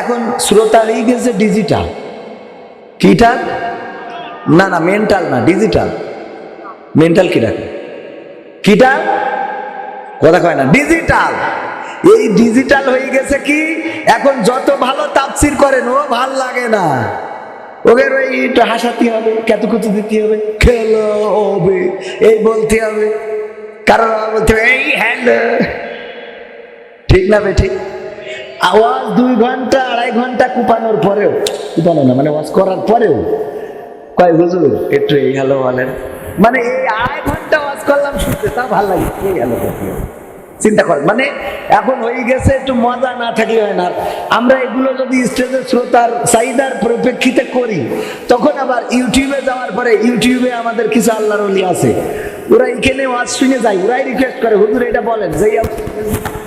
এখন শ্রোতা হয়ে গেছে ডিজিটাল কিটা? না না মেন্টাল না ডিজিটাল মেন্টাল কি রাখে কিটা? কথা কয় না ডিজিটাল এই ডিজিটাল হয়ে গেছে কি? এখন যত ভালো তাফসির করেন, ও ভালো লাগে না। ওদের ওই হাসাতে হবে, কেতকুচু দিতে হবে, খেলো হবে, এই বলতে হবে। কারণ বলতে হবে, এই হ্যালো ঠিক না বে, ঠিক? আওয়াজ দুই ঘণ্টা, আড়াই ঘণ্টা কুপানোর পরেও, কুপানো না মানে ওয়াজ করার পরেও। কয়, হুজুর, একটু এই হ্যালো বলেন। মানে এই আড়াই ঘণ্টা ওয়াজ করলাম শুনতে, তা ভালো লাগে, এই হ্যালো চিন্তা করেন মানে এখন হয়ে গেছে, একটু মজা না থাকলে হয় না। আমরা এগুলো যদি স্টেজের শ্রোতার চাহিদার পরিপ্রেক্ষিতে করি, তখন আবার ইউটিউবে যাওয়ার পরে ইউটিউবে আমাদের কিছু আল্লাহর আছে। ওরা এখানে ওয়াজ শুনে যায়, ওরাই রিকোয়েস্ট করে। হুজুর এটা বলেন যেই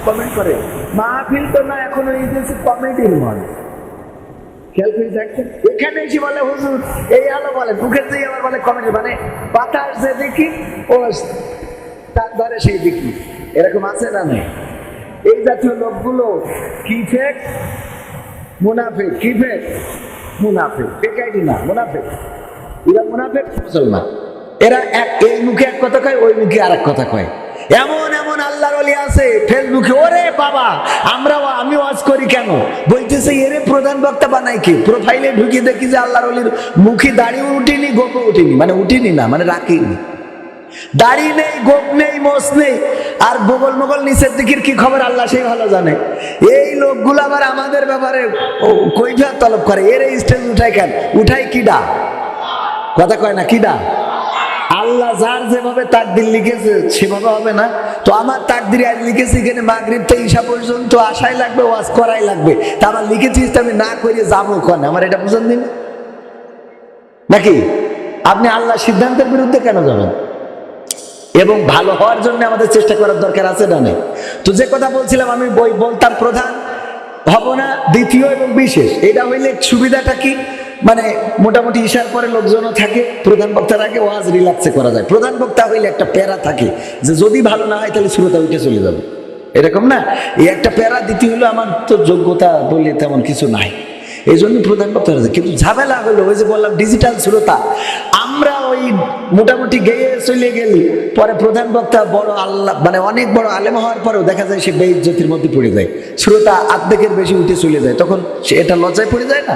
কমেন্ট করে। মাহফিল তো না, এখন হয়ে গেছে কমেডির মন বলে এই আলো বলে কমেডি মানে বাতাস যে দেখি, ও তার সেই দেখি। এরকম আছে না এই জাতীয় লোকগুলো মুনাফেক। না, মুনাফেক। মুনাফেক মুসলমান। এরা এক এই মুখে এক কথা কয়, ওই মুখে আর কথা কয়। এমন এমন আল্লাহর অলি আছে ফেসবুকে ওরে বাবা আমরা আমি ওয়াজ করি কেন? বলতেছে, এরে প্রধান বক্তা বানাই কি? প্রোফাইলে ঢুকি দেখি যে আল্লাহর অলির মুখে দাড়ি উঠিনি, গোপে উঠিনি। মানে উঠিনি না মানে রাখিনি। দাড়ি নেই, গোপ নেই মোস নেই। আর বগল মগল নিচের দিকের কি খবর? আল্লাহ সেই ভালো জানে। এই লোকগুলো আবার আমাদের ব্যাপারে কৈফিয়ত তলব করে। এর এই স্টেজ উঠায় কেন? উঠাই কিডা? কথা কয় না, কিডা? আল্লাহ যার যেভাবে তাকদির লিখেছে, সেভাবে হবে না। তো আমার তাকদির আজ লিখেছি এখানে মাগরিব থেকে ঈশা পর্যন্ত আশাই লাগবে, ওয়াজ করাই লাগবে। তা আমার লিখেছিস আমি না করে যাব কন? আমার এটা বুঝুন দিন নাকি? আপনি আল্লাহ সিদ্ধান্তের বিরুদ্ধে কেন যাবেন? এবং ভালো হওয়ার জন্য আমাদের চেষ্টা করার দরকার আছে না নেই? তো যে কথা বলছিলাম, আমি বই বলতাম প্রধান, হব না, দ্বিতীয় এবং বিশেষ। এটা হইলে সুবিধাটা কি? মানে মোটামুটি ঈশার পরে লোকজনও থাকে, প্রধান বক্তার আগে ওয়াজ রিল্যাক্সে করা যায়। প্রধান বক্তা হইলে একটা প্যারা থাকে যে যদি ভালো না হয় তাহলে শ্রোতা উঠে চলে যাবে। এরকম না? এই একটা প্যারা দিতে হলো আমার তো যোগ্যতা বলে তেমন কিছু নাই। এই জন্য প্রধান বক্তা কিন্তু ঝামেলা হলো ওই যে বললাম ডিজিটাল শ্রোতা। ওই মোটামুটি গেয়ে চলে গেলি। পরে প্রধান বক্তা বড় আল্লাহ মানে অনেক বড় আলেম হওয়ার পরেও দেখা যায় সে বেইজ্জতির মধ্যে পড়ে যায়। শ্রোতা আর্ধেকের বেশি উঠে চলে যায়। তখন সে এটা লজ্জায় পড়ে যায় না?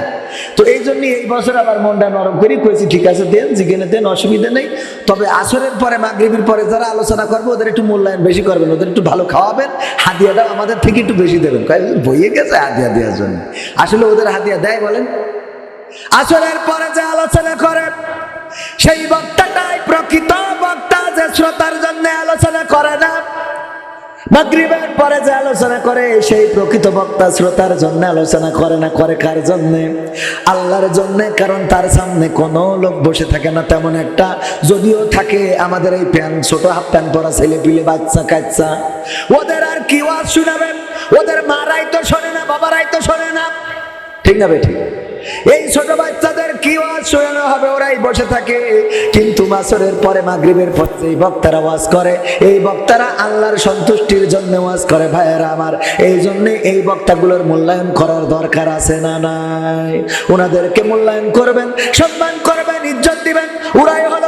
তো এই জন্য এই বছর আবার মনটা নরম করি কয়েছি ঠিক আছে, দেন জিজ্ঞেনে দেন, অসুবিধা নেই। তবে আসরের পরে, মাগরিবির পরে যারা আলোচনা করবে, ওদের একটু মূল্যায়ন বেশি করবেন, ওদের একটু ভালো খাওয়াবেন। হাদিয়াটা আমাদের থেকে একটু বেশি দেবেন। কয়েক বইয়ে গেছে হাদিয়া দেওয়ার জন্য? আসলে ওদের হাদিয়া দেয় বলেন? আসরের পরে যে আলোচনা করে সেই বক্তাটাই প্রকৃত বক্তা যে শ্রোতার জন্য আলোচনা করে না। মাগরিবের পরে যে আলোচনা করে, সেই প্রকৃত বক্তা শ্রোতার জন্য আলোচনা করে না। করে কার জন্য? আল্লাহর জন্য, কারণ তার সামনে কোনো লোক বসে থাকে না তেমন একটা। যদিও থাকে আমাদের এই প্যান্ট ছোট হাফ প্যান্ট পরা ছেলে পিলে, বাচ্চা, কাচ্চা। ওদের আর কি ওয়াজ শুনাবে ওদের মারাই তো শোনে না, বাবারাই তো শোনে না। ঠিক না বেঠিক? এই ছোট বাচ্চাদের কি ওয়াজ শোনানো হবে? ওরাই বসে থাকে। কিন্তু মাসরের পরে, মাগরিবের পরে এই বক্তারা ওয়াজ করে, এই বক্তারা আল্লাহর সন্তুষ্টির জন্য ওয়াজ করে। ভাইয়েরা আমার, এই জন্য এই বক্তাগুলোর মূল্যায়ন করার দরকার আছে না নাই? ওনাদেরকে মূল্যায়ন করবেন, সম্মান করবেন, ইজ্জত দিবেন ওরাই হলো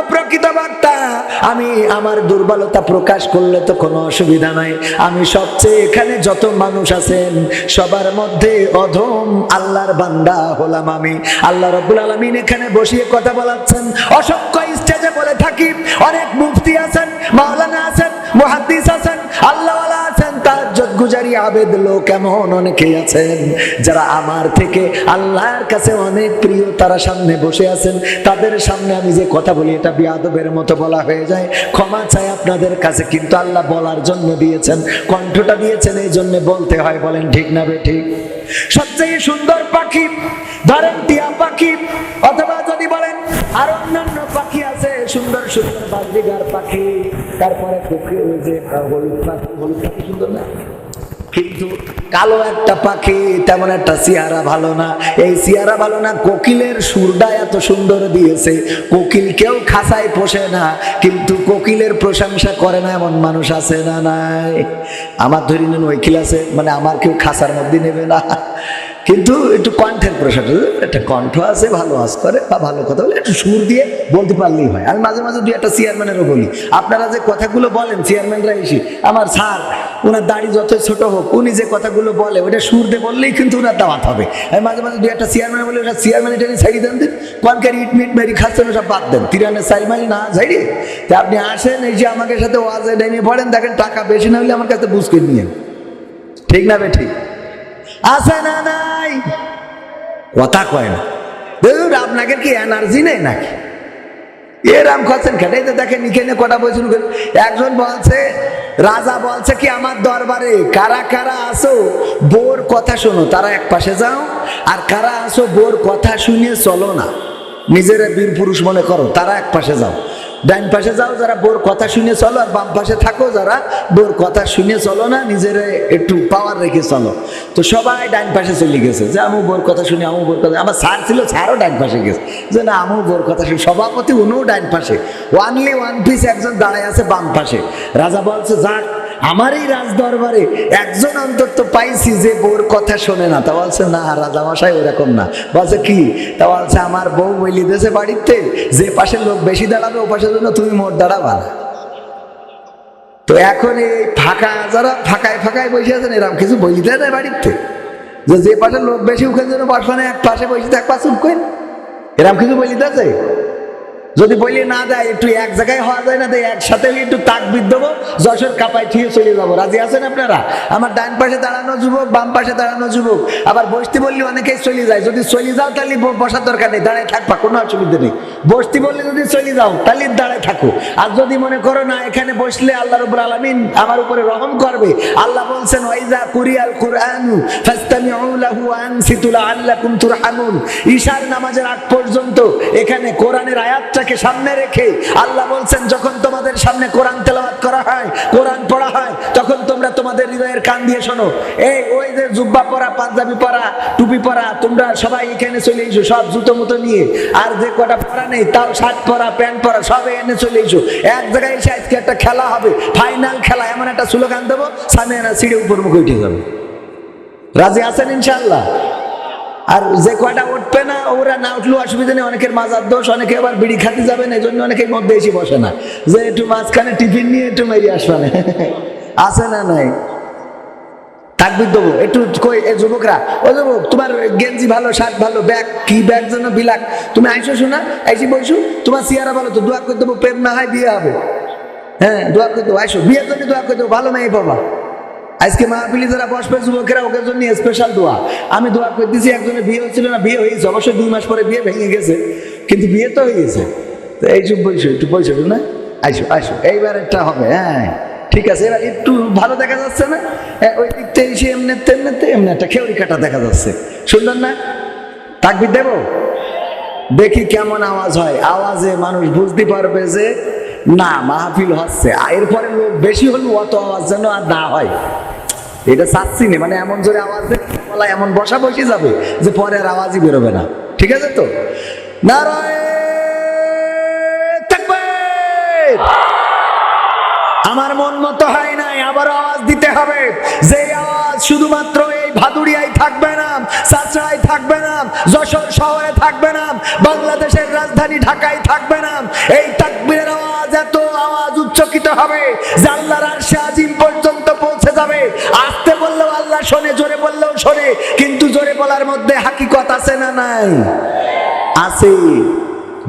আমি আমার দুর্বলতা প্রকাশ করলে তো কোনো অসুবিধা নাই। আমি সবচেয়ে এখানে যত মানুষ আছেন, সবার মধ্যে অধম আল্লাহর বান্দা হলাম আমি। আল্লাহ রব্বুল আলমিন এখানে বসিয়ে কথা বলাচ্ছেন। অসংখ্য স্টেজে বলে থাকি। অনেক মুফতি আছেন, মাওলানা আছেন, মুহাদ্দিস আছেন। আছেন গুজারি আবেদ লোক এমন অনেকেই আছেন যারা আমার থেকে আল্লাহর কাছে অনেক প্রিয়, তারা সামনে বসে আছেন। তাদের সামনে আমি যে কথা বলি, এটা বিয়াদবের মতো বলা হয়ে যায়। ক্ষমা চাই আপনাদের কাছে, কিন্তু আল্লাহ বলার জন্য দিয়েছেন। কণ্ঠটা দিয়েছেন, এই জন্য বলতে হয়, বলেন, ঠিক না বে, ঠিক? সবচেয়ে সুন্দর পাখি, ধরেন, টিয়া পাখি, অথবা যদি বলেন, আর অন্যান্য পাখি আছে, সুন্দর সুন্দর বাজরিগার পাখি। তারপরে ওই যে হলুদ পাখি হলুদ পাখি সুন্দর না? কিন্তু কালো একটা পাখি তেমন একটা চেহারা ভালো না। এই চেহারা ভালো না, কোকিলের সুরটা এত সুন্দর দিয়েছে। কোকিল কেউ খাসায় পোষে না, কিন্তু কোকিলের প্রশংসা করে না এমন মানুষ আছে না নাই। আমার ধরি নেন ওইকিল আছে মানে আমার কেউ খাসার মধ্যে নেবে না। কিন্তু একটু কণ্ঠের প্রসাদ একটা কণ্ঠ আছে, ভালো আজ করে, বা ভালো কথা বলে, একটু সুর দিয়ে বলতে পারলেই হয়। আমি মাঝে মাঝে দুই একটা চেয়ারম্যানেরও বলি, আপনারা যে কথাগুলো বলেন, চেয়ারম্যানরা এসে, আমার স্যার, ওনার দাড়ি যত ছোট হোক, উনি যে কথাগুলো বলে ওটা সুর দিয়ে বললেই কিন্তু ওনার দাওয়াত হবে। আমি মাঝে মাঝে দুই একটা চেয়ারম্যান বলি, ওটা চেয়ারম্যান এটা ছাড়ি দেন দিন কনকার ইট মিট মেরি খাচ্ছেন ওটা বাদ দেন। তিরানের চারি মাইল না ঝাড়িয়ে তা আপনি আসেন, এই যে আমাকে সাথে ওয়াজে নেমে পড়েন, দেখেন টাকা বেশি না হলে আমার কাছে বুঝকে নিয়ে ঠিক না বে ঠিক? আছে না নাই কথা কয় না। দেখুন আপনাকে কি এনার্জি নেই নাকি? এরাম করছেন খেটাই তো দেখেন, এখানে কটা বলছেন একজন বলছে, রাজা বলছে কি, আমার দরবারে কারা কারা আসো বোর কথা শোনো, তারা এক পাশে যাও, আর কারা আসো বোর কথা শুনে চলো না। নিজেরা বীর পুরুষ মনে করো, তারা এক পাশে যাও। ডাইন পাশে যাও, যারা বোর কথা শুনে চলো, আর বাম পাশে থাকো, যারা বোর কথা শুনে চলো না, নিজের একটু পাওয়ার রেখে চলো। তো সবাই ডাইন পাশে চলে গেছে। যে আমি বোর কথা শুনি, আমু বোর কথা আমার স্যার ছিল স্যারও ডাইন পাশে গেছে। যে না, আমু বোর কথা শুনি, সভাপতি উনিও ডাইন পাশে। ওয়ানলি ওয়ান পিস একজন দাঁড়ায় আছে বাম পাশে। রাজা বলছে, যাক আমার এই রাজ দরবারে একজন অন্তত পাইছি যে বোর কথা শোনে না। তা বলছে, না রাজা মশাই ওরকম না। বলছে, কি? তা বলছে, আমার বউ বলি দেশে বাড়িতে, যে পাশে লোক বেশি দাঁড়াবে, ও পাশের জন্য তুমি মোট দাঁড়াবা না। তো এখন এই ফাঁকা, যারা ফাঁকায় ফাঁকায় বসে আছেন এরকম কিছু বইতে নেই বাড়িতে? যে যে পাশে লোক বেশি, ওখানে জন্য বসবানে এক পাশে বসে থাকবা চুপ করেন এরকম কিছু বলিতে আছে যদি বলি না দেয়, একটু এক জায়গায় হওয়া যায় না, দেয় একসাথে একটু তাকবিদ দেবো, যশোর কাপায় ঠিয়ে চলে যাব। রাজি আছেন আপনারা? আমার ডান পাশে দাঁড়ানো যুবক, বাম পাশে দাঁড়ানো যুবক। আবার বসতে বললে অনেকেই চলে যায়। যদি চলে যাও, তাহলে বসার দরকার নেই, দাঁড়ায় থাকবা, কোনো অসুবিধা নেই। বসতে বললে যদি চলে যাও, তাহলে দাঁড়ায় থাকো। আর যদি মনে করো না, এখানে বসলে আল্লাহ রবুল আলমিন আমার উপরে রহম করবে, আল্লাহ বলছেন, ওয়াইজা কুরিয়াল কুরআনু ফাস্তামিউ লাহু আনসিতু লাআল্লাকুম তুরহামুন। ঈশার নামাজের আগ পর্যন্ত এখানে কোরআনের আয়াতটাকে সামনে রেখে আল্লাহ বলছেন, যখন তোমাদের সামনে কোরআন তেলাওয়াত করা হয়, কোরআন পড়া হয়, তখন তোমরা তোমাদের হৃদয়ের কান দিয়ে শোনো। এই, ওই যে জুব্বা পরা, পাঞ্জাবি পরা, টুপি পরা, তোমরা সবাই এখানে চলে এসো, সব জুতো মতো নিয়ে। আর যে কটা পরা নেই, তাও শার্ট পরা, প্যান্ট পরা, সব এনে চলে এসো। এক জায়গায় এসে আজকে একটা খেলা হবে, ফাইনাল খেলা, এমন একটা স্লোগান দেবো, সামনে সিঁড়ে উপর মুখে উঠে যাবে। রাজি আছেন ইনশাল্লাহ আর যে কয়টা উঠবে না, ওরা না উঠলেও অসুবিধা নেই, অনেকের মাজার দোষ, অনেকে আবার বিড়ি খাতে যাবেন এই জন্য অনেকের মধ্যে এসে বসে না। যে একটু মাঝখানে টিফিন নিয়ে একটু মেরিয়ে আসবে না। আছে না নাই? তাকবির দেবো, একটু কই, এ যুবকরা, ও যুবক, তোমার গেঞ্জি ভালো, শার্ট ভালো, ব্যাগ, কি ব্যাগ যেন বিলাক, তুমি আইসো শোনা, আইসি বইসু, তোমার সিয়ারা ভালো, তো দোয়া করে দেবো, প্রেম না হয় বিয়ে হবে। হ্যাঁ দোয়া করে দেবো, আইসো, বিয়ের জন্য দোয়া করে দেবো, ভালো মেয়ে পাবা। আজকে মাহফিলি যারা বসবে যুবকেরা ওদের জন্য স্পেশাল দোয়া। আমি দোয়া করে দিয়েছি একজনের বিয়ে হচ্ছিল না বিয়ে হয়েছে অবশ্যই দুই মাস পরে বিয়ে ভেঙে গেছে কিন্তু বিয়ে তো হয়ে গেছে তো এইসব বইসো একটু বইসো না? আইসো আইসো এইবার একটা হবে হ্যাঁ। ঠিক আছে এবার একটু ভালো দেখা যাচ্ছে না? হ্যাঁ, ওই দিক থেকে এসে এমনি তেমনি এমনি একটা খেউরি কাটা দেখা যাচ্ছে। সুন্দর না? তাকবি দেব? দেখি কেমন আওয়াজ হয়। আওয়াজে মানুষ বুঝতে পারবে যে না, মাহফিল হচ্ছে। এরপরে লোক বেশি হলে, অত আওয়াজ যেন আর না হয়। এটা চাচ্ছি না মানে এমন জোরে আওয়াজ গলায় এমন বসা বসে যাবে যে পরে আর আওয়াজই বেরোবে না। ঠিক আছে তো? নারায় আমার মন মতো হয় নাই আবার আওয়াজ দিতে হবে। যে আওয়াজ শুধুমাত্র ভাদুরিয়ায় থাকবে না, সাঁচড়ায় থাকবে না, যশোর শহরে থাকবে না, বাংলাদেশের রাজধানী ঢাকায় থাকবে না। এই তাকবীরের আওয়াজ, এত আওয়াজ উচ্চকিত হবে যে আল্লাহর আরশে আজিম পর্যন্ত পৌঁছে যাবে। আসতে বললেও আল্লাহ শোনে, জোরে বললেও শোনে, কিন্তু জোরে বলার মধ্যে হাকিকত আছে না নাই? আছে।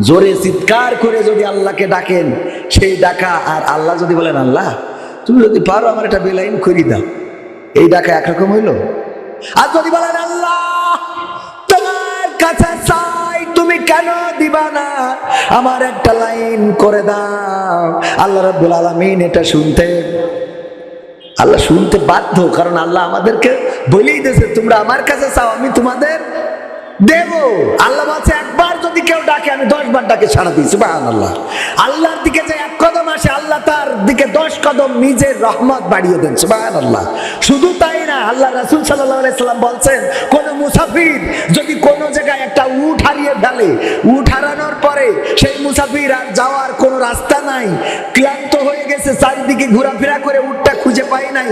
জোরে চিৎকার করে যদি আল্লাহকে ডাকেন, সেই ডাকা আর আল্লাহ যদি বলেন, আল্লাহ, তুমি যদি পারো আমার একটা বেলাইন করি দাও। এই ডাকা একরকম হইল? আর যদি বলেন, আল্লাহ, তোমার কাছে চাই, তুমি কেন দিবা না? আমার একটা লাইন করে দাও। আল্লাহ রাব্বুল আলামিন এটা শুনতে, আল্লাহ শুনতে বাধ্য, কারণ আল্লাহ আমাদেরকে বলেই দিয়েছে, তোমরা আমার কাছে চাও, আমি তোমাদের দেব। আল্লাহ আছে একবার ডাকে, আমি দশ বার ডাকে সুবাহ আল্লাহ আল্লাহর দিকে যে এক কদম আসে, আল্লাহ তার দিকে দশ কদম নিজের রহমত বাড়িয়ে দেন আল্লাহ শুধু তাই না, আল্লাহ রাসুল বলছেন, কোন মুসাফির যদি কোনো জায়গায় একটা উট হারিয়ে ফেলে, উট হারানোর পরে সেই মুসাফির আর যাওয়ার কোনো রাস্তা নাই, ক্লান্ত হয়ে গেছে, চারিদিকে ঘোরাফেরা করে উঠটা খুঁজে পাই নাই।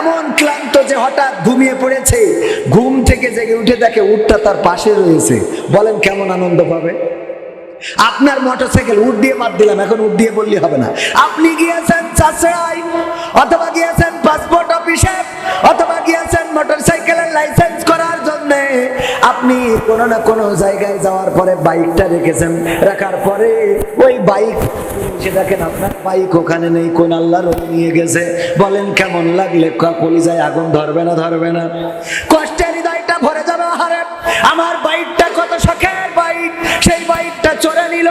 এমন ক্লান্ত যে হঠাৎ ঘুমিয়ে পড়েছে, ঘুম থেকে জেগে উঠে দেখে উঠটা তার পাশে রয়েছে। বলেন, কেমন আনন্দ পাবে? আপনার মোটরসাইকেল উঠ দিয়ে বাদ দিলাম, এখন উঠ দিয়ে বললে হবে না। আপনি গিয়েছেন চাষড়াই অথবা গিয়েছেন পাসপোর্ট অফিসে অথবা গিয়েছেন মোটরসাইকেলের লাইসেন্স করার জন্য। আপনি কোনো না কোনো জায়গায় যাওয়ার পরে বাইকটা রেখেছেন, রাখার পরে ওই বাইক দেখেন আপনার বাইক ওখানে নেই, কোন আল্লাহর নিয়ে গেছে। বলেন, কেমন লাগলে? কলিজায় আগুন ধরবে না ধরবে না। কষ্টের হৃদয়টা ভরে যাবে আমার বাইক বাইকটা চড়ে নিল।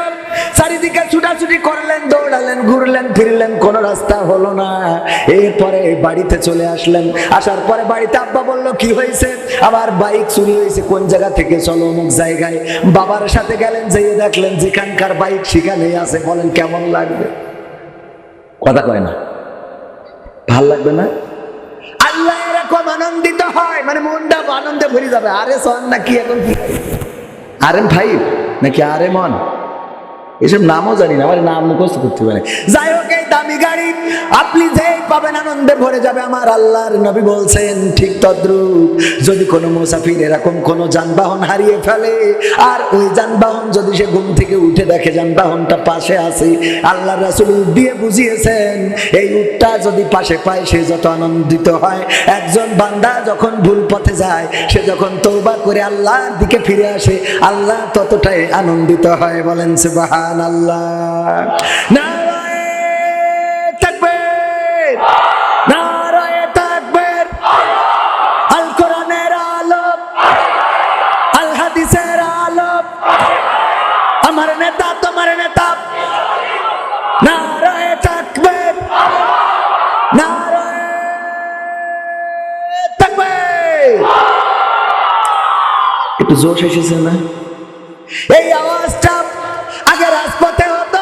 চারিদিকে ছুটাছুটি করলেন, দৌড়ালেন, ঘুরলেন, ফিরলেন, কোন রাস্তা হলো না। এরপরে বাড়িতে চলে আসলেন। আসার পরে বাড়িতে আব্বা বলল, কি হয়েছে? আমার বাইক চুরি হয়েছে। কোন জায়গা থেকে চলো অমুক জায়গায়? বাবার সাথে গেলেন, যেয়ে দেখলেন, যেখানকার বাইক সেখানেই আছে। বলেন, কেমন লাগবে? কথা কয় না। ভালো লাগবে না? আল্লাহ এরকম আনন্দিত হয় মানে মনটা আনন্দে ভরে যাবে। আরে সন নাকি এখন কি? আর এম ফাইভ নাকি আর এম অন এসব নামও জানি না, আমার নাম মুখস্থ করতে পারে। যাই হোক, এই দামি গাড়ি, আপনি যেই পাবেন আনন্দে ভরে যাবে আমার আল্লাহর নবী বলছেন, ঠিক তদ্রুপ। যদি কোনো মুসাফির এরকম কোনো যানবাহন হারিয়ে ফেলে, আর ওই যানবাহন যদি সে ঘুম থেকে উঠে দেখে যানবাহনটা পাশে আছে, আল্লাহ রাসুল দিয়ে বুঝিয়েছেন, এই উটটা যদি পাশে পায়, সে যত আনন্দিত হয়। একজন বান্দা যখন ভুল পথে যায়, সে যখন তৌবা করে আল্লাহর দিকে ফিরে আসে, আল্লাহ ততটাই আনন্দিত হয়, বলেন সে বাহান আল্লাহ আমার নেতা তোমার নেতা। নারায়ে তাকবীর। একটু জোশ এসেছে না? এই আওয়াজটা আগে রাজপথে হতো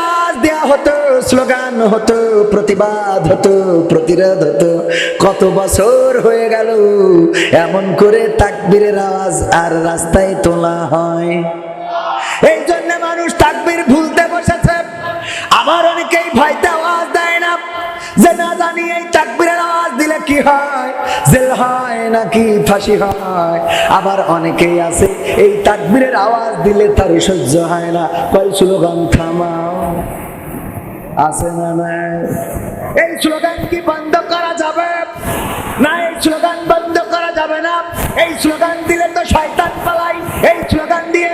আওয়াজ দেয়া হতো, স্লোগান হতো, প্রতিবাদ হতো, প্রতিরোধ হতো। কত বছর হয়ে গেল, এমন করে তাকবীরের আওয়াজ আর রাস্তায় তোলা হয়। এই জন্য মানুষ তাকবীর ভুলতে বসেছে। আবার অনেকেই ভয়তে আওয়াজ দেয় না। যে না জানি এই তাকবীরের আওয়াজ দিলে কি হয়? জেল হয় নাকি ফাঁসি হয়? আবার অনেকেই আছে, এই তাকবীরের আওয়াজ দিলে তার সহ্য হয় না। কয় স্লোগান থামাও। আছে না নাই? এই স্লোগান কি বন্ধ করা যাবে? না, এই স্লোগান বন্ধ করা যাবে না। এই স্লোগান দিলে তো শয়তান পালাই। এই স্লোগান দিয়ে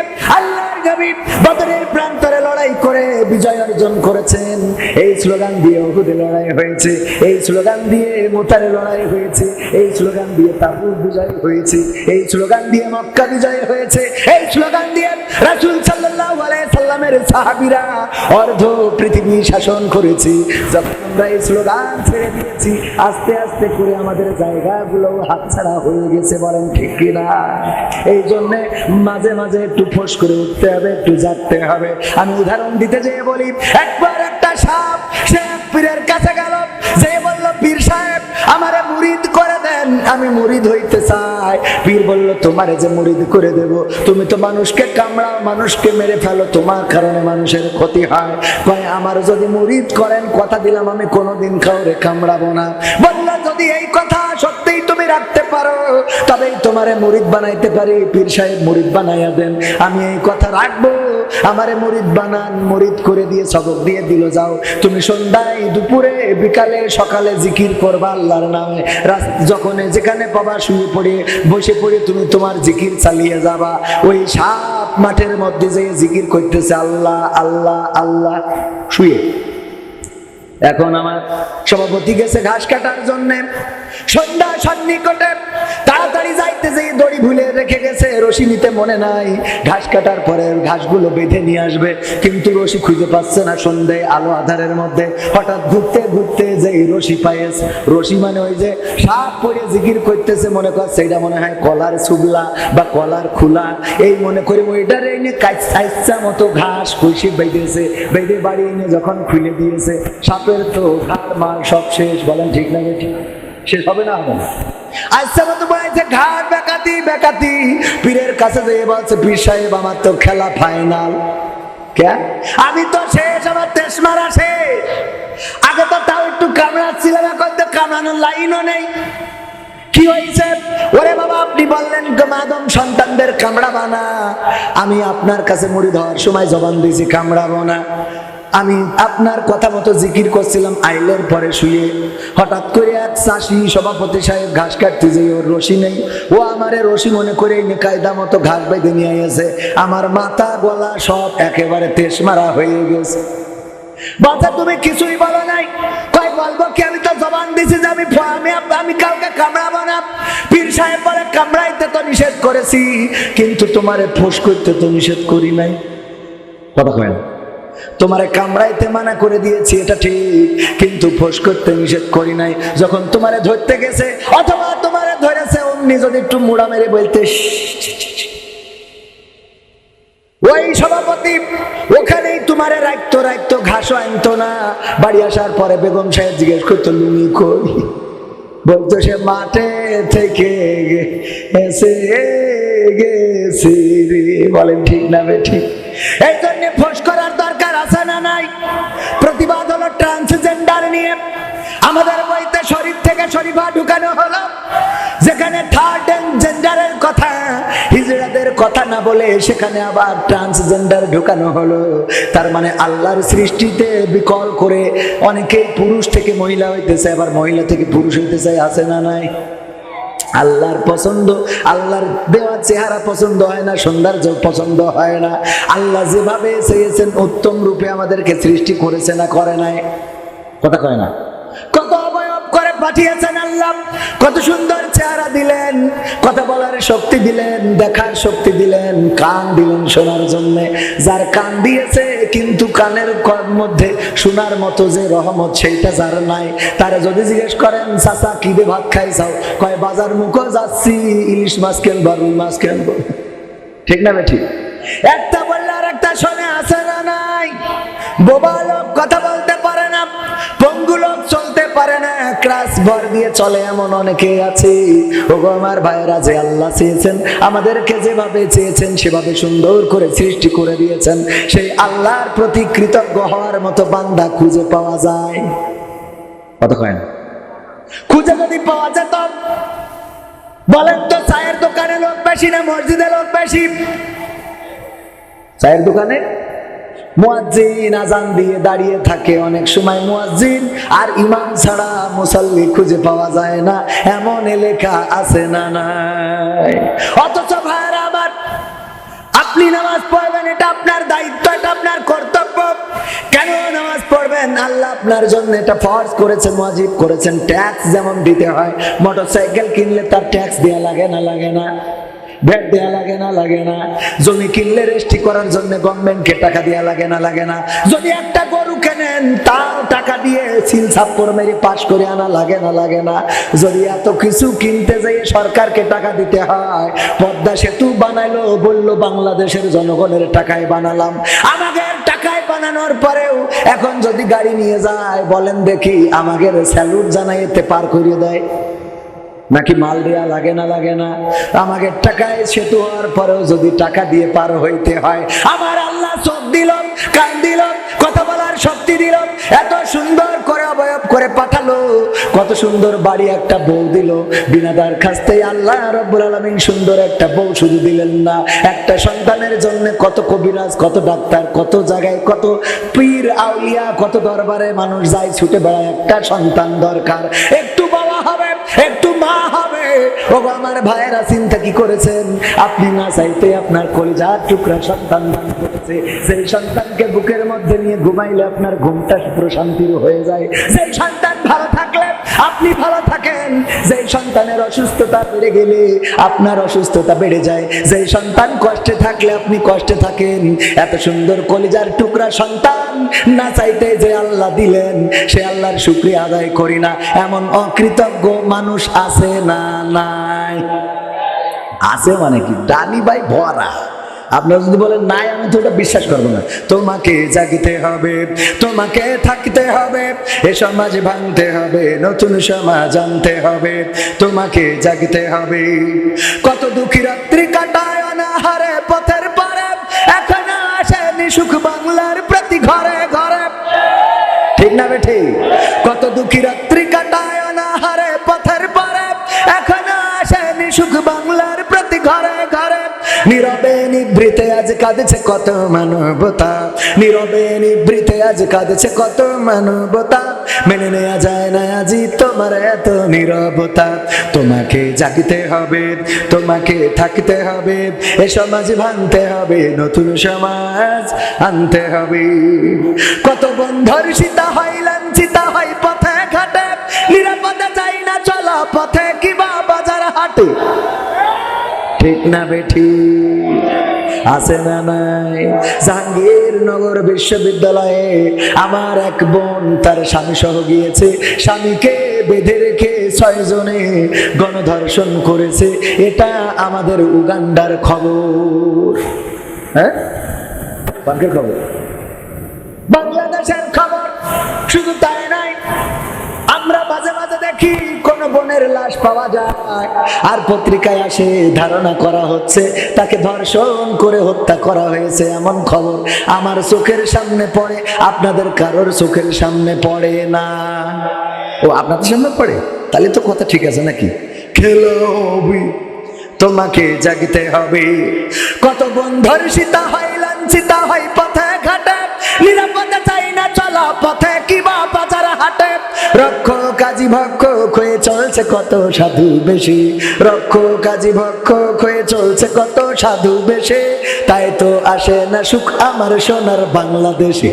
নবী বদরের লড়াই করে বিজয় অর্জন করেছেন। এই স্লোগান দিয়ে উহুদে লড়াই হয়েছে। এই স্লোগান দিয়ে মোতারে লড়াই হয়েছে। এই স্লোগান দিয়ে তাবুক বিজয় হয়েছে। এই স্লোগান দিয়ে মক্কা বিজয় হয়েছে। এই স্লোগান দিয়ে রাসূল সাল্লাল্লাহু আলাইহি সাল্লামের সাহাবীরা অর্ধ পৃথিবী শাসন করেছে। যখন আমরা এই স্লোগান ছেড়ে দিয়েছি, আস্তে আস্তে করে আমাদের জায়গাগুলো হাতছাড়া হয়ে গেছে, বলেন ঠিক কিনা? এই জন্য মাঝে মাঝে একটু ফোস করে উঠতে হবে, একটু জাগতে হবে। আমি উদাহরণ দিতে যেয়ে বলি, একবার একটা সাপ, সে পীরের কাছে গেল, যে বলল, পীর সাহেব, আমারে মুরিদ করে দেন, আমি মুরিদ হইতে চাই। পীর বলল, তোমার যে মুড়িদ করে দেব, তুমি তো মানুষকে কামড়াও, মানুষকে মেরে ফেলো, তোমার কারণে মানুষের ক্ষতি হয়। কয়, আমার যদি মুড়িদ করেন, কথা দিলাম আমি কোনোদিন কাউরে কামড়াবো না। বলল, যদি এই কথা সত্যিই তুমি রাখতে পারো। তবেই তোমারে বানাইতে পারি। সাহেব বানাইয়া দেন। আমি এই কথা রাখব। আমারে বানান করে দিয়ে সবক দিয়ে দিল, যাও। তুমি সন্ধ্যায় দুপুরে, বিকালে, সকালে জিকির করবা আল্লাহর নামে। যখন যেখানে পাবা শুয়ে পড়ে, বসে পড়ে তুমি তোমার জিকির চালিয়ে যাবা। ওই সাপ মাঠের মধ্যে যে জিকির করতেছে আল্লাহ আল্লাহ আল্লাহ। শুয়ে। এখন আমার সভাপতি গেছে ঘাস কাটার জন্য। সন্ধ্যা সন্নিকটে তাড়াতাড়ি যাইতে যে দড়ি ভুলে রেখে গেছে, রশি নিতে মনে নাই। ঘাস কাটার পরে ঘাসগুলো বেঁধে নিয়ে আসবে, কিন্তু রশি খুঁজে পাচ্ছে না সন্ধ্যায় আলো আধারের মধ্যে। হঠাৎ ঘুরতে ঘুরতে যে রশি পায়েস, রশি মানে ওই যে সাপ পরে জিকির করতেছে, মনে করছে এটা মনে হয় কলার সুগলা বা কলার খুলা। এই মনে করে ওইটার এনে কাইচ্ছা মতো ঘাস কষি বেঁধেছে, বেঁধে বাড়ি এনে যখন খুলে দিয়েছে, সাপের তো ঘাড় মাল সব শেষ, বলেন ঠিক না ঠিক শেষ হবে না হবে না। আচ্ছা মতো বলেছে ঘাট বেকাতি বেকাতি। পীরের কাছে যেয়ে বলছে পীর সাহেব আমার তো খেলা ফাইনাল কে? আমি তো শেষ আমার তেস মারা শেষ। আগে তো তাও একটু কামড়াচ্ছিলাম এখন তো কামড়ানোর লাইনও নেই। কি হয়েছে? ওরে বাবা আপনি বললেন মাদম সন্তানদের কামড়াবা না। আমি আপনার কাছে মুড়ি ধরার সময় জবান দিয়েছি কামড়াবো না। আমি আপনার কথা মতো জিকির করছিলাম, আইলের পরে শুয়ে। হঠাৎ করে এক চাষি সভাপতি সাহেব ঘাস কাটতে যে ওর রশি নেই। ও আমারে রশি মনে করে কায়দা মতো ঘাস বেঁধে নিয়ে এসে আমার মাথা গলা সব একেবারে তেস মারা হয়ে গেছে। বাচ্চা তুমি কিছুই বলো নাই। কয়, বলব কি? আমি তো জবান দিছি যে আমি আমি আমি কাউকে কামড়াবো না। পীর সাহেব বলে, কামড়াইতে তো নিষেধ করেছি, কিন্তু তোমারে ফোস করতে তো নিষেধ করি নাই। কথা কয় তোমারে কামড়াইতে মানা করে দিয়েছি, এটা ঠিক। কিন্তু ফোস করতে নিষেধ করি নাই। যখন তোমারে ধরতে গেছে, অথবা তোমারে ধরেছে, অমনি যদি একটু মুড়া মেরে বলতে। ওই সভাপতি, ওখানেই তোমারে রাখতো রাখতো আনতো না। বাড়ি আসার পরে বেগম সাহেব জিজ্ঞেস করতো, লুঙ্গি কই? বলতো, সে মাঠে থেকে এসে গেছে বলেন, ঠিক না বে, ঠিক। এই জন্য ফোস করার নাই। প্রতিবাদ হলো ট্রান্সজেন্ডার নিয়ে। আমাদের বইতে শরীর থেকে শরীফা ঢুকানো হলো। যেখানে থার্ড জেন্ডারের কথা, হিজড়াদের কথা না বলে সেখানে আবার ট্রান্সজেন্ডার ঢুকানো হলো। তার মানে আল্লাহর সৃষ্টিতে বিকল করে অনেকে পুরুষ থেকে মহিলা হইতেছে, আবার মহিলা থেকে পুরুষ হইতেছে, আছে না নাই? আল্লাহর পছন্দ আল্লাহর দেওয়া চেহারা পছন্দ হয় না সৌন্দর্য পছন্দ হয় না। আল্লাহ যেভাবে চেয়েছেন উত্তম রূপে আমাদেরকে সৃষ্টি করেছে না করে নাই। কথা কয় না। কত অবয়ব করে পাঠিয়েছেন আল্লাহ কত সুন্দর চেহারা দিলেন, কথা বলার শক্তি দিলেন, দেখার শক্তি দিলেন, কান দিলেন শোনার জন্য। যার কান দিয়েছে, কিন্তু কানের মধ্যে শোনার মতো যে রহমত সেইটা যার নাই। তারা যদি জিজ্ঞেস করেন, চাচা, কি ভাত খাইছাও? কয়, বাজার মুখো যাচ্ছি, ইলিশ মাছ কেনবো, রুই মাছ কেনবো? ঠিক না বেঠিক? একটা বললে আর একটা শোনে আসে না নাই? বোবা লোক কথা বলতে ভর দিয়ে চলে এমন অনেকে আছে। ওগো আমার ভাইয়েরা যে আল্লাহ চেয়েছেন, আমাদেরকে যেভাবে চেয়েছেন, সেভাবে সুন্দর করে সৃষ্টি করে দিয়েছেন। সেই আল্লাহর প্রতি কৃতজ্ঞ হওয়ার মতো বান্দা খুঁজে পাওয়া যায়। কত কয় খুঁজে যদি পাওয়া যেত, বলেন তো চায়ের দোকানে লোক বেশি না মসজিদে লোক বেশি? চায়ের দোকানে? মুয়াজ্জিন আজান দিয়ে দাঁড়িয়ে থাকে। অনেক সময় মুয়াজ্জিন আর ইমাম ছাড়া মুসাল্লি খুঁজে পাওয়া যায় না। এমন এলাকা আছে না নাই। অথচ ভাইরা আমার, আপনি নামাজ পড়বেন, এটা আপনার দায়িত্ব, এটা আপনার কর্তব্য। কেন নামাজ পড়বেন? আল্লাহ আপনার জন্য এটা ফরজ করেছেন ওয়াজিব করেছেন। ট্যাক্স যেমন দিতে হয়, মোটরসাইকেল কিনলে তার ট্যাক্স দেওয়া লাগে না লাগে না। ভ্যাট দেওয়া লাগে না লাগে না। জমি কিনলে রেজিস্ট্রি করার জন্য গভর্নমেন্টকে টাকা দেওয়া লাগে না লাগে না। যদি একটা গরু কেনেন তাও টাকা দিয়ে সিল ছাপ্পর মেরে পাশ করে আনা লাগে না লাগে না। যদি এত কিছু কিনতে যাই, সরকারকে টাকা দিতে হয়, পদ্মা সেতু বানাইলো, বলল, বাংলাদেশের জনগণের টাকায় বানালাম। আমাদের টাকায় বানানোর পরেও এখন যদি গাড়ি নিয়ে যায়, বলেন দেখি আমাদের স্যালুট জানাইতে পার করিয়ে দেয়। নাকি মাল দেয়া লাগে না লাগে না? আমাকে টাকায় সেতু হওয়ার পরেও যদি টাকা দিয়ে পার হইতে হয়, আমার আল্লাহ চোখ দিল, কান দিল, কথা বলার শক্তি দিল, এত সুন্দর করে অবয়ব করে পাঠালো, কত সুন্দর বাড়ি একটা বউ দিল, বিনা দরখাস্তে আল্লাহ রব্বুল আলমিন সুন্দর একটা বউ শুধু দিলেন না, একটা সন্তানের জন্য কত কবিরাজ, কত ডাক্তার, কত জায়গায় কত পীর আউলিয়া, কত দরবারে মানুষ যায়, ছুটে বেড়ায়, একটা সন্তান দরকার, একটু একটু মা হবে। ও আমার ভাইয়েরা চিন্তা কি করেছেন? আপনি না চাইতে আপনার কলিজার টুকরা সন্তান দান করেছে। সেই সন্তানকে বুকের মধ্যে নিয়ে ঘুমাইলে আপনার ঘুমটা প্রশান্তির হয়ে যায়। সেই সন্তান ভালো থাকলে আপনি ভালো থাকেন। যেই সন্তানের অসুস্থতা বেড়ে গেলে আপনার অসুস্থতা বেড়ে যায়। যেই সন্তান কষ্টে থাকলে আপনি কষ্টে থাকেন। এত সুন্দর কলিজার টুকরা সন্তান না চাইতে যে আল্লাহ দিলেন, সে আল্লাহর শুক্রিয়া আদায় করি না। এমন অকৃতজ্ঞ মানুষ আছে না নাই? আছে মানে কি? ডানি ভাই ভরা। আপনারা যদি বলেন নাই আমি তো ওটা বিশ্বাস করব না। তোমাকে জাগিতে হবে, তোমাকে থাকতে হবে, এ সমাজ ভাঙতে হবে, নতুন সমাজ আনতে হবে, তোমাকে জাগিতে হবে। কত দুঃখী রাত্রি কাটায় অনাহারে পথের পারে, এখন আসেনি সুখ বাংলার প্রতি ঘরে ঘরে। ঠিক না বেঠি? কত দুঃখী রাত্রি কাটায় অনাহারে পথের পারে, এখন সুখ বাংলার প্রতি ঘরে ঘরে। নীরবে নিভৃতে আজ কাঁদছে কত মানবতা। নীরবে নিভৃতে আজ কাঁদছে কত মানবতা। মেনে নেওয়া যায় না আজি তোমার এত নীরবতা। তোমাকে জাগিতে হবে, তোমাকে থাকতে হবে, এ সমাজ ভাঙতে হবে, নতুন সমাজ আনতে হবে। কত বন্ধর সীতা হয়, লাঞ্ছিতা হয়, পথে ঘাটে। নিরাপদে চাই না চলা পথে কিবা বাজার হাটে। ঠিক না বেঠি? আছে না নাই? জাহাঙ্গীরনগর বিশ্ববিদ্যালয়ে আমার এক বোন, তার স্বামী সহ গিয়েছে। স্বামীকে, বেঁধে রেখে ছয়জনে গণধর্ষণ করেছে। এটা আমাদের উগান্ডার খবর। হ্যাঁ? খবর বাংলাদেশের খবর। শুধু তাই নাই আমরা মাঝে মাঝে দেখি কোন বোনের লাশ পাওয়া যায়। আর পত্রিকায় আসে, ধারণা করা হচ্ছে, তাকে ধর্ষণ করে হত্যা করা হয়েছে এমন খবর। আমার চোখের সামনে পড়ে, আপনাদের কারোর চোখের সামনে পড়ে না। ও, আপনাদের সামনে পড়ে? তাহলে তো কথা ঠিক আছে নাকি? খেলো তোমাকে জাগিতে হবে। কত বন্ধর সীতা হয়, লাঞ্ছিতা হয় নিরাপদে না পথে হাটে? রক্ষ কাজী ভক্ষ হয়ে চলছে কত সাধু বেশি। রক্ষ কাজী ভক্ষ হয়ে চলছে কত সাধু বেশে। তাই তো আসে না সুখ আমার সোনার বাংলাদেশে।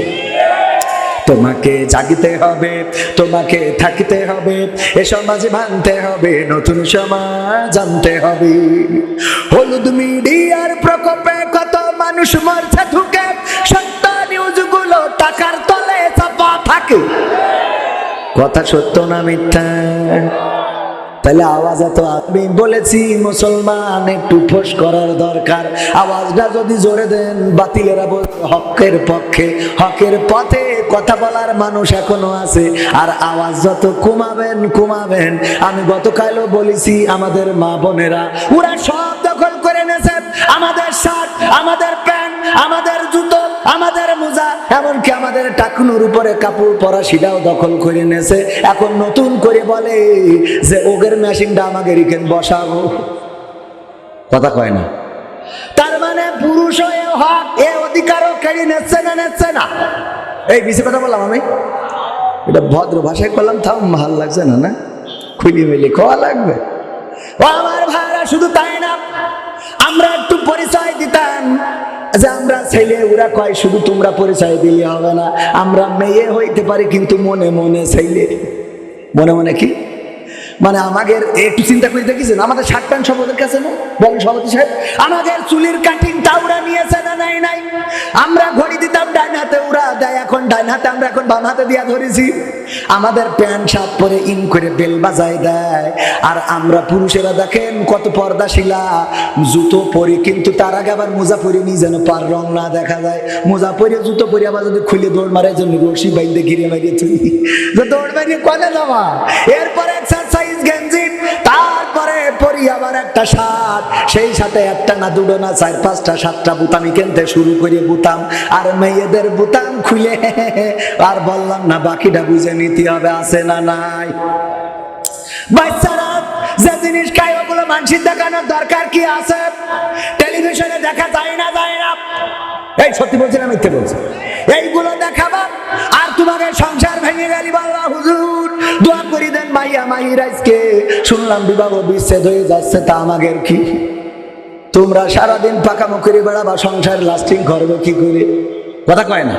তোমাকে জাগিতে হবে, তোমাকে থাকিতে হবে, এ সমাজ ভাঙতে হবে, নতুন সমাজ আনতে হবে। হলুদ মিডিয়ার প্রকোপে কত মানুষ মরছে ঢুকে সত্য থাকে। কথা সত্য না মিথ্যা? তাহলে আওয়াজ এত আমি বলেছি, মুসলমান, একটু ফোস করার দরকার। আওয়াজটা যদি জোরে দেন, বাতিলেরা বলবে হকের পক্ষে। হকের পথে কথা বলার মানুষ এখনও আছে। আর আওয়াজ যত কমাবেন কমাবেন। আমি গতকালও বলেছি, আমাদের মা বোনেরা, ওরা সব দখল করে নেছে। আমাদের শার্ট, আমাদের প্যান্ট, আমাদের জুতো এমনকি আমাদের টাকুনুর উপরে কাপড় পরা সেটাও দখল করে নেছে। এখন নতুন করে বলে যে, ওগের মেশিনটা আমাকে রিখেন বসাবো। কথা কয় না। তার মানে পুরুষ এ হক, এ অধিকারও কেড়ে নেচ্ছে না নেচ্ছে না। এই বিষয়ে কথা বললাম আমি? এটা ভদ্র ভাষায় করলাম, তাও ভালো লাগছে না না? খুলি মিলি খাওয়া লাগবে আমার ভাইরা, শুধু তাই না আমরা একটু পরিচয় দিতাম যে আমরা ছেলে, ওরা কয়, শুধু তোমরা পরিচয় দিলে হবে না। আমরা মেয়ে হইতে পারি কিন্তু মনে মনে ছেলে। মনে মনে কি? মানে আমাদের একটু চিন্তা করে দেখেছেন? আমাদের শার্ট প্যান্ট সব কাছে না? বলেন সভাপতি সাহেব। আমাদের চুলির কাটিংটা ওরা নিয়েছে না নাই নাই? আমরা ঘড়ি দিতাম, ডাইন হাতে ওরা দেয়, এখন ডাইন হাতে আমরা এখন বাম হাতে দিয়া ধরেছি। আমাদের প্যান্ট শার্ট পরে ইন করে বেল বাজায় দেয়। আর আমরা পুরুষেরা দেখেন কত পর্দাশিলা। জুতো পরে কিন্তু তার আগে আবার মোজা পরে নি যেন পার রং না দেখা যায়। মোজা পরে, জুতো পরে আবার যদি খুলে দৌড় মারে জন্য রশি বাইন্দে ঘিরে মারিয়ে তুই দৌড় মারিয়ে কলে যাওয়া এরপরে একটা শার্ট সেই সাথে একটা না, দুটো না, চার, পাঁচটা, সাতটা বুতামি কিনতে শুরু করে বুতাম। আর মেয়েদের বুতাম খুলে আর বললাম, না, বাকিটা বুঝে নিতে হবে, আছে না নাই? বাচ্চারা, যে জিনিস খায়, ওগুলো মানসিক দেখানোর দরকার কি আছে? টেলিভিশনে দেখা যায় না যায় না। এই সত্যি বলছি না মিথ্যে বলছি? এইগুলো দেখাবা তোমাকে সংসার ভেঙে গেলি বাবা, হুজুর। দোয়া করি দেন মাইয়া মাহিরাজকে শুনলাম বিবাহ বিচ্ছেদ হয়ে যাচ্ছে, তা আমাদের কি? তোমরা সারাদিন পাকামো করে বেড়াবা, সংসার লাস্টিং করবে কি করে? কথা কয় না।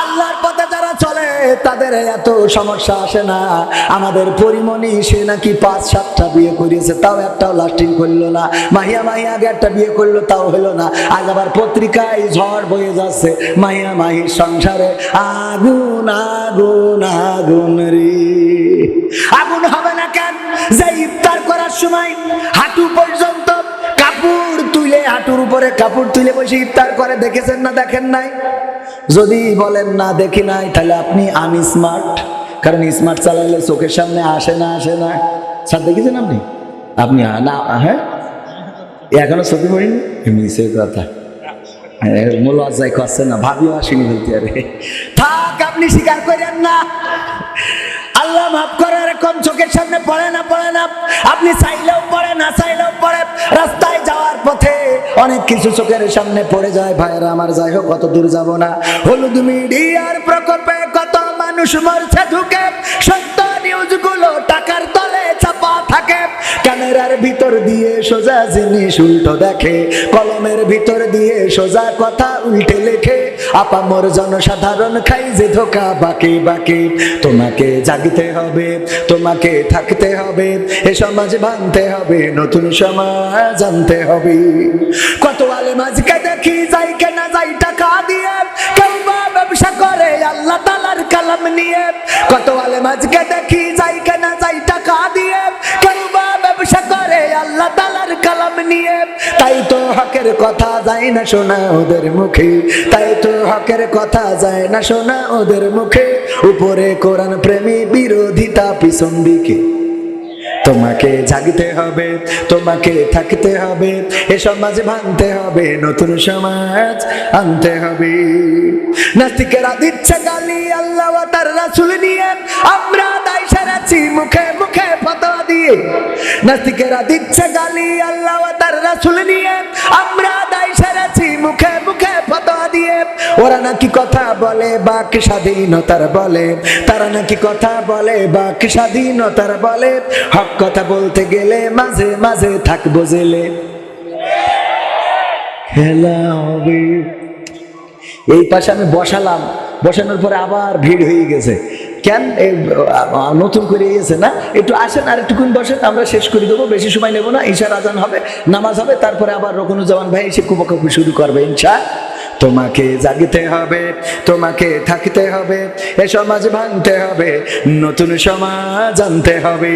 আল্লাহর পথে যারা চলে, তাদের এত সমস্যা আসে না। আমাদের পরিমণি, সে নাকি পাঁচ, সাতটা বিয়ে করিয়েছে, তাও একটাও লাস্টিং করল না। মাহিয়া মাহিয়া আগে একটা বিয়ে করল, তাও হলো না। আজ আবার পত্রিকায় ঝড় বয়ে যাচ্ছে। মাহিয়া মাহির সংসারে, আগুন আগুন আগুন রে। আগুন হবে না কেন? যে ইফতার করার সময় হাঁটু পর্যন্ত কাপড় তুলে, হাঁটুর উপরে কাপড় তুলে বসে ইফতার করে, দেখেছেন না, দেখেন নাই? যদি বলেন, না, দেখি নাই, তাহলে আপনি, আমি স্মার্ট কারণ স্মার্ট চালালে চোখের সামনে আসে না আসে না। স্যার, দেখেছেন আপনি? আপনি না হ্যাঁ? এখনও চোখে পড়িনি? মিসের কথা। মূল লজ্জায় করছে না, ভাবিও আসেনি বলতে আরে। থাক, আপনি স্বীকার করেন না। আল্লাহ মাফ করে, এরকম চোখের সামনে পড়ে না পড়ে না। আপনি চাইলেও পড়ে, না চাইলেও পড়ে। রাস্তায় যাওয়ার পথে অনেক কিছু চোখের সামনে পড়ে যায়। ভাইরা আমার, যাই হোক কত দূর যাব না। হলুদ মিডিয়ার প্রকোপে কত মানুষ মরছে ঢুকে সত্য নিউজগুলো টাকার তলে চাপা থাকে। ক্যামেরার ভিতর দিয়ে সোজা জিনিস উল্টো দেখে। কলমের ভিতর দিয়ে সোজা কথা উল্টে লেখে। আপামর জনসাধারণ খাই যে ধোকা বাকি বাকি। তোমাকে জাগতে হবে, তোমাকে থাকতে হবে, এ সমাজ ভাঙতে হবে, নতুন সমাজ আনতে হবে। কত আলে মাঝকে দেখি যাই কেনা যাই টাকা দিয়ে কেউ ব্যবসা করে আল্লাহ তালার কালাম নিয়ে। কত আলে মাঝকে দেখি যাই কেনা যাই টাকা দিয়ে কেউ ব্যবসা করে আল্লাহ তালার কালাম নিয়ে। তাই তো হকের কথা যায় না শোনা ওদের মুখে। তাই তো হকের কথা যায় না শোনা ওদের মুখে। উপরে কোরআন প্রেমী, বিরোধিতা পিছন দিকে। তোমাকে জাগতে হবে, তোমাকে থাকতে হবে, এ সমাজ ভাঙতে হবে, নতুন সমাজ আনতে হবে। নাস্তিকেরা দিচ্ছে গালি, আল্লাহ তার রাসূল নিয়ে। আমরা দায় সারাচ্ছি মুখে মুখে ফতোয়া দিয়ে। নাস্তিকেরা দিচ্ছে গালি, আল্লাহ তার রাসূল নিয়ে আমরা দায় সারাচ্ছি মুখে মুখে ফতোয়া দিয়ে। ওরা নাকি কথা বলে বাক স্বাধীনতার বলে। তারা নাকি কথা বলে বাক স্বাধীনতার বলে। হক কথা বলতে গেলে মাঝে মাঝে থাকব জেলে। খেলা হবে। এই পাশে আমি বসালাম। বসানোর পরে আবার ভিড় হয়ে গেছে। কেন? নতুন করে গেছে না? একটু আসেন আর একটুক্ষণ বসেন, আমরা শেষ করে দেবো, বেশি সময় নেব না, ঈশার আজান হবে, নামাজ হবে, তারপরে আবার রকনুজ্জামান ভাই এসে কুপাকুপি শুরু করবে, ইনশা। তোমাকে জাগতে হবে, তোমাকে থাকতে হবে, এ সমাজ ভাঙতে হবে, নতুন সমাজ আনতে হবে।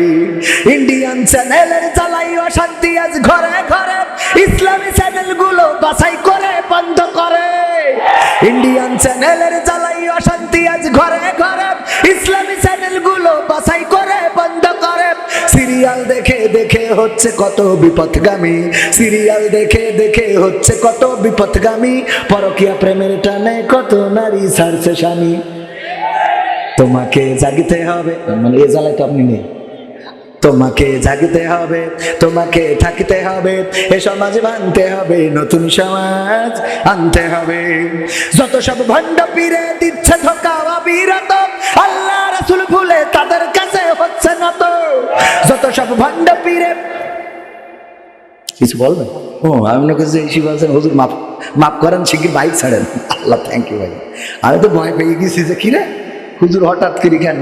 ইন্ডিয়ান চ্যানেলের জ্বালাই অশান্তি আজ ঘরে ঘরে, ইসলামী চ্যানেলগুলো বাছাই করে বন্ধ করে। ইন্ডিয়ান চ্যানেলের জ্বালাই অশান্তি আজ ঘরে ঘরে। ইসলামী চ্যানেলগুলো বাছাই করে, বন্ধ করে। সিরিয়াল দেখে দেখে হচ্ছে কত বিপথগামী। সিরিয়াল দেখে দেখে হচ্ছে কত বিপথগামী। পরকিয়া প্রেমের টানে কত নারী ছাড়ছে স্বামী। তোমাকে জাগিতে হবে। মানে এ জ্বালায় তো আপনি নেই। তোমাকে জাগতে হবে, তোমাকে থাকতে হবে, এ সমাজ ভাঙতে হবে, নতুন সমাজ আনতে হবে। যত সব ভণ্ড পীরে দিচ্ছে ধোকা অবিরত আল্লাহ রাসুল ভুলে তাদের কাছে হচ্ছে না তো যত সব ভণ্ড পীরে কিছু বলবেন? ও আমি মনে করছি এসে বলছেন হুজুর মাপ মাপ করেন, শিগগির বাইক ছাড়েন। আল্লাহ থ্যাংক ইউ ভাই। আমি তো ভয় পেয়ে গেছি যে কিরে হুজুর হঠাৎ করে কেন?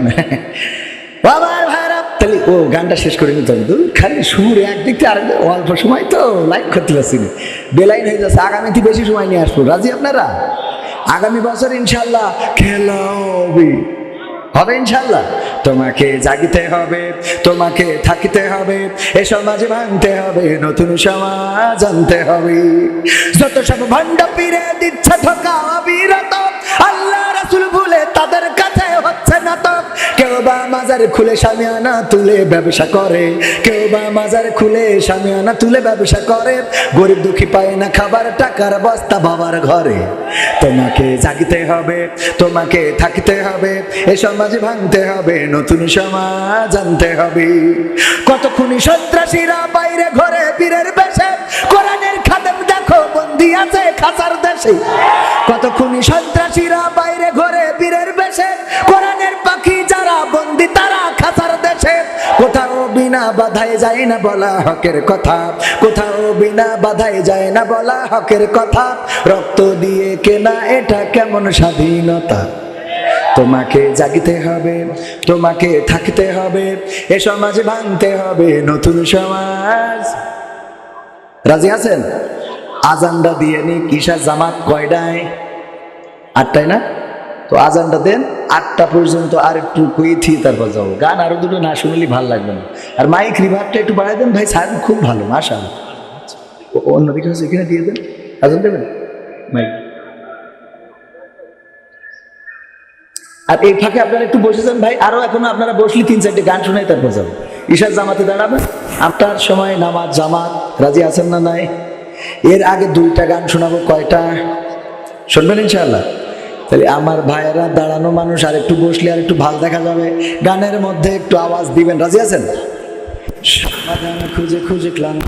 ভাইরা তাহলে ও গানটা শেষ করে নিতে হবে। খালি সুর একদিক দিক, অল্প সময় তো লাইক করতে পারছি বেলাইন হয়ে যাচ্ছে আগামীতে বেশি সময় নিয়ে আসব। রাজি আপনারা? আগামী বছর ইনশাল্লাহ খেলা হবে। ইনশাল্লাহ তোমাকে জাগিতে হবে তোমাকে থাকিতে হবে এ সমাজ ভাঙতে হবে নতুন সমাজ আনতে হবে। যত সব ভণ্ড পীরে দিচ্ছে ধোকা অবিরত আল্লাহ রাসুল ভুলে তাদের কাছে হচ্ছে না তো কেউ বা মাজার খুলে সামিয়ানা তুলে ব্যবসা করে। কেউ বা মাজার খুলে সামিয়ানা তুলে ব্যবসা করে। গরিব দুঃখী পায় না খাবার, টাকার বস্তা বাবার ঘরে। তোমাকে জাগিতে হবে, তোমাকে থাকতে হবে, এ সমাজ ভাঙতে হবে, নতুন সমাজ আনতে হবে। কতক্ষণই সন্ত্রাসীরা বাইরে ঘরে বীরের বেশে, কোরআনের খাদেম দেখো বন্দি আছে খাসার দেশে। কতক্ষণই সন্ত্রাসীরা বাইরে ঘরে বীরের বেশে, কোরআনের পাখি কোথাও বিনা বাধায় যায় না বলা হকের কথা। কোথাও বিনা বাধায় যায় না বলা হকের কথা। রক্ত দিয়ে কেনা এটা কেমন স্বাধীনতা? তোমাকে জাগিতে হবে, তোমাকে থাকতে হবে, এ সমাজ ভাঙতে হবে নতুন সমাজ। রাজি আছেন? আজানটা দিয়ে নি কিসা জামাত? কয়টায়? আটটায় না? তো আজানটা দেন, আটটা পর্যন্ত আর একটু কুই থিয়ে তারপর যাব। গান আরও দুটো না শুনলে ভালো লাগবে না। আর মাইক রিভারটা একটু বাড়াই দেন, ভাই, সাহেব খুব ভালো মাশাল অন্যদিকে হচ্ছে এখানে দিয়ে দেন। আজান দেবেন? মাইক আর এই ফাঁকে আপনারা একটু বসেছেন ভাই, আরও এখনও আপনারা বসলে তিন চারটে গান শুনে তারপর যাব। ঈশার জামাতে দাঁড়াবেন আপনার সময় নামাজ, জামাত, রাজি আছেন না নাই? এর আগে দুইটা গান শোনাবো, কয়টা? শুনবেন ইনশাআল্লাহ? তাহলে আমার ভাইয়েরা দাঁড়ানো মানুষ আর একটু বসলে আর একটু ভালো দেখা যাবে। গানের মধ্যে একটু আওয়াজ দিবেন, রাজি আছেন? খুঁজে খুঁজে ক্লান্ত।